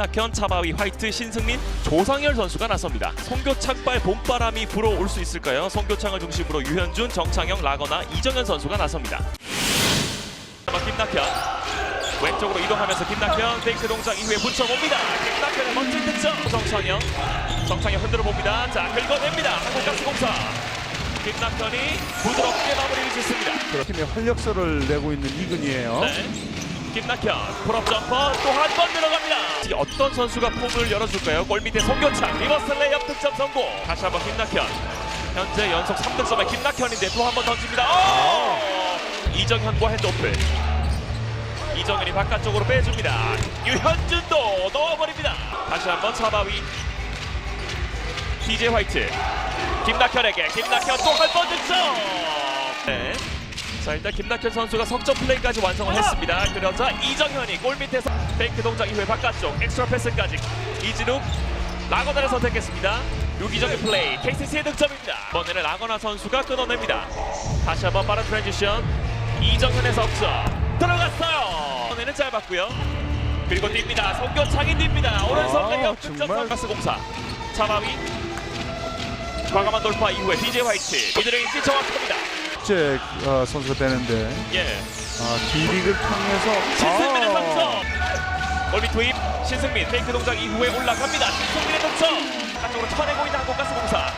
김낙현, 차바위, 화이트, 신승민, 조상열 선수가 나섭니다. 송교창발 봄바람이 불어올 수 있을까요? 송교창을 중심으로 유현준, 정창영, 라거나, 이정현 선수가 나섭니다. 김낙현 왼쪽으로 이동하면서 김낙현 페이크 동작 이후에 붙여봅니다. 김낙현의 멋진 득점. 정창영, 정창영 흔들어 봅니다. 자 긁어냅니다. 한국가스공사. 김낙현이 부드럽게 마무리를 짓습니다. 팀의 활력소를 내고 있는 이근이에요. 네. 김낙현 풀업 점퍼 또 한 번 들어갑니다. 이 어떤 선수가 폼을 열어줄까요? 골 밑에 송교창 리버스 레이업 득점 성공. 다시 한번 김낙현. 현재 연속 3득점의 김낙현인데 또 한 번 던집니다. 오! 이정현과 핸드오프. 이정현이 바깥쪽으로 빼줍니다. 유현준도 넣어버립니다. 다시 한번 차바위. DJ 화이트. 김낙현에게 김낙현 또 한 번 득점. 네. 자 일단 김낙현 선수가 석점 플레이까지 완성을 했습니다. 그러자 이정현이 골 밑에서 페이크 동작 이후에 바깥쪽 엑스트라 패스까지 이진욱 라거나를 선택했습니다. 유기적인 플레이 KCC의 득점입니다. 이번에는 라거나 선수가 끊어냅니다. 다시 한번 빠른 트랜지션 이정현의 석점 들어갔어요. 이번에는 짧았고요. 그리고 뜁니다. 송교창이 뜁니다. 오른손 아, 레이업 득점 정말. 가스 공사 차바위 과감한 돌파 이후에 DJ 화이트 미드레인지 정확합니다. 제 어, 선수가 되는데 예. 아, D리그를 통해서 신승민의 아, 득점. 골밑 투입 신승민 페이크 동작 이후에 올라갑니다. 신승민의 득점. 한쪽으로 쳐내고 있는 한국가스공사.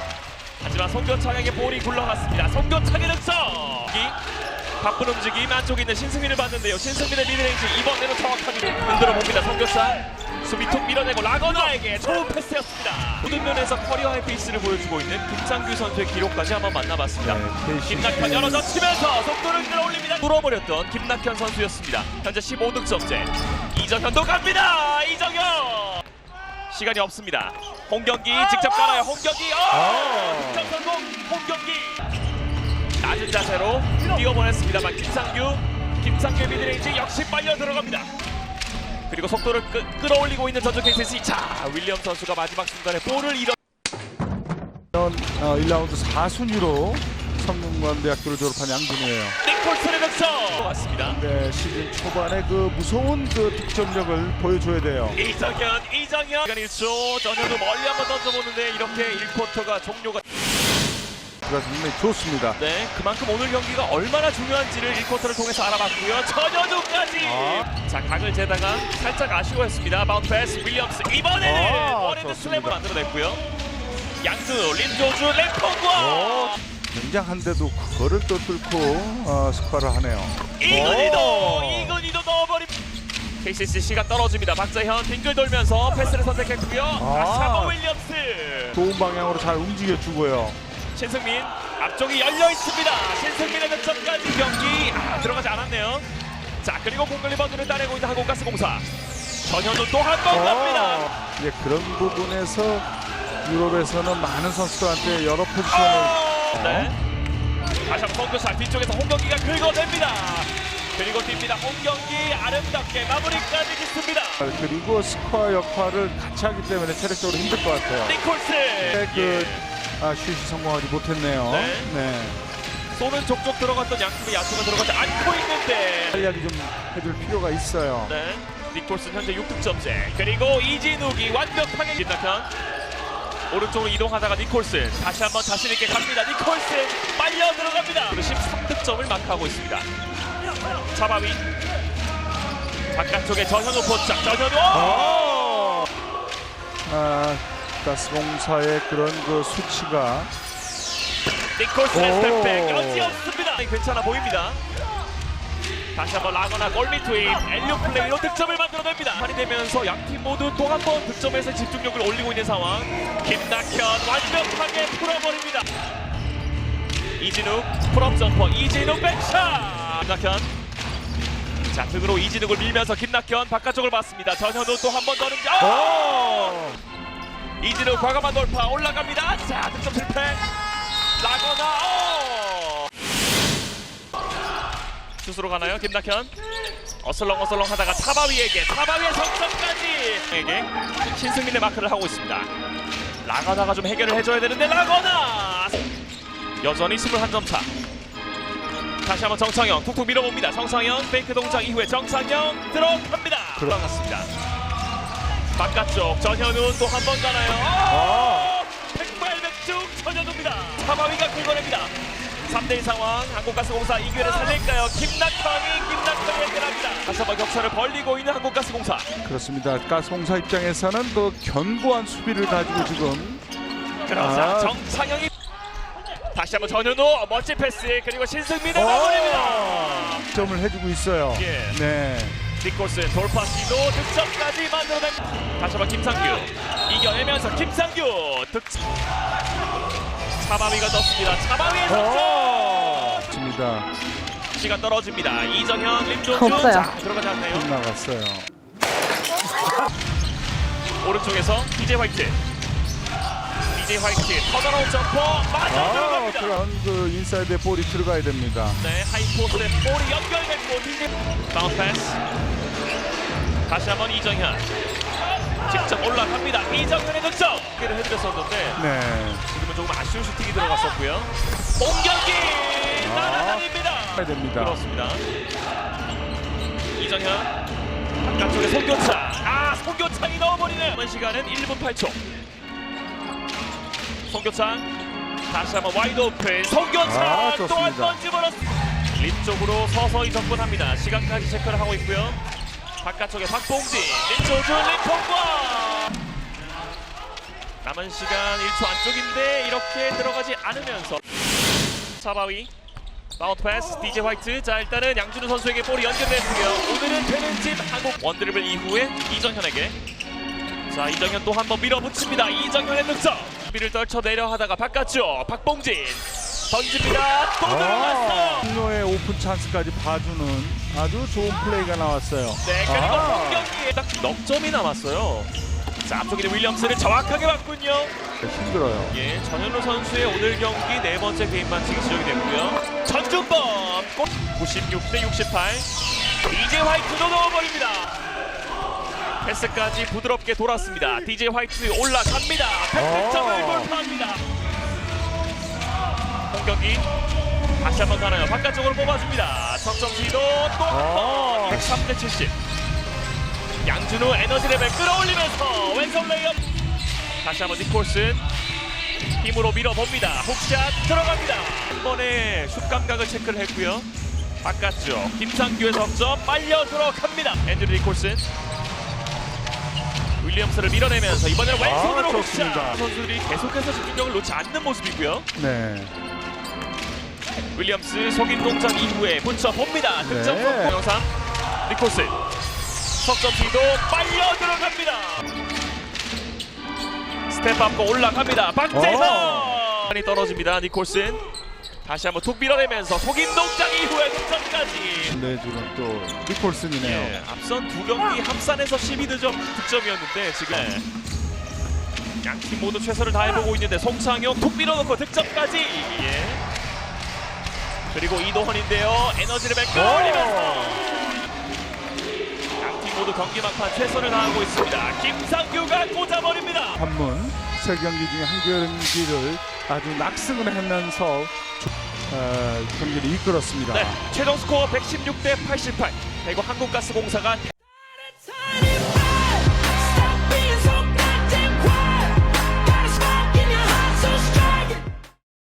하지만 송교창에게 볼이 굴러갔습니다. 송교창의 득점. 이 바쁜 움직임 안쪽에 있는 신승민을 봤는데요. 신승민의 미드레인지 이번에는 정확하게 흔들어 봅니다. 송교창 수비 툭 밀어내고 라거나에게 좋은 패스였습니다. 모든 면에서 커리어의 페이스를 보여주고 있는 김상규 선수의 기록까지 한번 만나봤습니다. 네. 김낙현 열어젖히면서 속도를 끌어올립니다. 뚫어버렸던 김낙현 선수였습니다. 현재 15득점째. 이정현도 갑니다. 이정현. 시간이 없습니다. 홍경기 직접 깔아요. 홍경기. 어! 아. 득점 성공. 홍경기. 낮은 자세로 뛰어보냈습니다만 김상규. 김상규의 미드레인지 역시 빨려 들어갑니다. 그리고 속도를 끄, 끌어올리고 있는 전주 KCC. 자, 윌리엄 선수가 마지막 순간에 볼을 잃어. 어, 1라운드 4순위로 성균관대학교를 졸업한 양준이에요. 닉콜슨의 득점. 맞습니다. 네, 시즌 초반에 그 무서운 그 득점력을 보여줘야 돼요. 이정현, 이정현. 시간 1초. 전혀도 멀리 한번 던져보는데 이렇게 1쿼터가 종료가. 그가 상당히 좋습니다. 네, 그만큼 오늘 경기가 얼마나 중요한지를 1쿼터를 통해서 알아봤고요. 전현우까지. 아. 자, 각을 재다가 살짝 아쉬워했습니다. 바운드 패스 윌리엄스 이번에는 아, 원핸드. 슬램을 만들어냈고요. 양준우, 램폰과 어, 굉장한데도 그거를 또 뚫고 어, 스파를 하네요. 이근이도 오. 이근이도 넣어버림. KCC 시간 떨어집니다. 박재현 빙글 돌면서 패스를 선택했고요. 아. 샤버 윌리엄스. 좋은 방향으로 잘 움직여주고요. 신승민 앞쪽이 열려 있습니다. 신승민의 득점까지 경기 아, 들어가지 않았네요. 자 그리고 공격 리바운드를 따내고 있는 한국가스공사 전현우 또 한 번 갑니다. 어, 예, 그런 부분에서 유럽에서는 많은 선수들한테 여러 포지션을 어, 네. 다시 한번 송교사 뒤쪽에서 홍경기가 긁어냅니다. 그리고 뜁니다. 홍경기 아름답게 마무리까지 짓습니다. 그리고 스코어 역할을 같이 하기 때문에 체력적으로 힘들 것 같아요. 니콜스 네, 그 예. 아, 슛이 성공하지 못했네요. 네. 네. 손은 족족 들어갔던 양팀의 야수가 들어가지 않고 있는데 활약이 좀 해줄 필요가 있어요. 네. 니콜슨 현재 6득점째. 그리고 이진욱이 완벽하게 김낙현. 오른쪽으로 이동하다가 니콜슨 다시 한번 자신 있게 갑니다. 니콜슨 빨려 들어갑니다. 그리고 13득점을 마크하고 있습니다. 차바위 바깥쪽에 전현우 포착. 전현우. 어! 아, 가스공사의 그런 그 수치가 니콜슨의 오. 스텝백 여지 없습니다. 괜찮아 보입니다. 다시 한번 라거나 골밑 투입 엘리오 플레이로 득점을 만들어냅니다. 판이 되면서 양팀 모두 또 한 번 득점에서 집중력을 올리고 있는 상황. 김낙현 완벽하게 풀어버립니다. 이진욱 풀업 점퍼 이진욱 백샷. 김낙현 자 등으로 이진욱을 밀면서 김낙현 바깥쪽을 봤습니다. 전현우 또 한 번더 능력. 어! 이진우 과감한 돌파 올라갑니다. 자 득점 실패. 라거나 오! 슛으로 가나요 김낙현? 어슬렁 어슬렁 하다가 차바위에게 차바위의 석점까지 에게 신승민의 마크를 하고 있습니다. 라거나가 좀 해결을 해줘야 되는데 라거나 여전히 21점 차. 다시 한번 정창영 툭툭 밀어봅니다. 정창영 페이크 동작 이후에 정창영 들어갑니다. 들어갔습니다. 바깥쪽 전현우 또 한 번 가나요? 아! 백발백중 전현우입니다. 사바위가 긁어냅니다. 3대1 상황 한국가스공사 이 기회를 살릴까요? 김낙현이 김낙현이 해결합니다. 다시 한번 격차를 벌리고 있는 한국가스공사. 그렇습니다. 가스공사 입장에서는 그 견고한 수비를 가지고 지금 그러자 아. 정창영이 다시 한번 전현우 멋진 패스 그리고 신승민의 마무리입니다. 점을 해주고 있어요. 예. 네. 니콜슨 돌파 시도 득점까지 만들어낸 다시 한번 김상규 이겨내면서 김상규 득점 차바위가 넣습니다 차바위의 어. 석점 좋습니다. 시간 떨어집니다 이정현 림종준 없어요. 자 들어가지 않네요 나갔어요. 오른쪽에서 DJ 화이트 DJ 화이트 턴어라운 점퍼 맞아 아, 들어갑니다 그런 그 인사이드에 볼이 들어가야 됩니다. 네 하이포스에 볼이 연결됐고 DJ 바운스 패스 다시 한번 이정현 직접 올라갑니다 이정현의 득점 기를 해드렸었는데 네. 지금은 조금 아쉬운 슈팅이 들어갔었고요. 공격기 날아다닙니다. 해야 됩니다. 그렇습니다. 이정현 바깥쪽에 송교창. 아 송교창이 넣어버리네요. 남은 시간은 1분 8초. 송교창. 다시 한번 와이드 오픈. 송교창 아, 또 한. 번 집어넣습니다. 립 쪽으로 서서히 접근합니다. 시간까지 체크를 하고 있고요. 바깥쪽에 박봉진, 림조준, 림통과. 남은 시간 1초 안쪽인데 이렇게 들어가지 않으면서. 사바위. 바운드 패스. DJ 화이트. 자 일단은 양준우 선수에게 볼이 연결됐고요. 오늘은 되는 집 한국 원드리블 이후에 이정현에게. 자 이정현 또 한 번 밀어붙입니다. 이정현의 득점 수비를 떨쳐내려 하다가 바깥쪽 박봉진 던집니다 또 들어갔어요 분노의 오픈 찬스까지 봐주는 아주 좋은 플레이가 나왔어요. 네 그리고 아. 공격기에 딱 넉 점이 남았어요 자 앞쪽에 있는 윌리엄스를 정확하게 봤군요 힘들어요. 예, 전현우 선수의 오늘 경기 네 번째 개인 반칙이 지적이 됐고요. 전준범 96 대 68. DJ 화이트도 넣어버립니다. 패스까지 부드럽게 돌았습니다. DJ 화이트 올라갑니다. 득점을 어. 돌파합니다. 공격이 다시 한번 가나요? 바깥쪽으로 뽑아줍니다. 석점 시도 또 어. 한 번. 103대 70. 양준우 에너지 레벨 끌어올리면서 왼손 레이업. 다시 한번 니콜슨 힘으로 밀어봅니다. 훅샷 들어갑니다. 한 번에 슛 감각을 체크를 했고요. 바깥쪽 김상규의 석점 빨려 들어갑니다. 앤드류 니콜슨 윌리엄스를 밀어내면서 이번에는 왼손으로 아. 좋습니다. 선수들이 계속해서 집중력을 놓지 않는 모습이고요. 네. 윌리엄스 속인 동작 이후에 붙여 봅니다. 득점 네. 성공 영상 니콜슨 석점 시도 빨려 들어갑니다. 스텝업고 올라갑니다. 박재성 어. 많이 떨어집니다. 니콜슨 다시 한번 툭 밀어내면서 속임 동작 이후에 득점까지. 내주는 또 니콜슨이네요. 예, 앞선 두 경기 합산해서 12득점 득점이었는데 지금 양 팀 모두 최선을 다해보고 있는데 송창용 툭 밀어넣고 득점까지. 예. 그리고 이도헌인데요. 에너지를 백 끌어올리면서 양 팀 모두 경기 막판 최선을 다하고 있습니다. 김상규가 꽂아버립니다. 한문 세 경기 중에 한 경기를 아주 낙승을 하면서 어, 경기를 이끌었습니다. 네, 최종 스코어 116 대 88. 그리고 한국가스공사가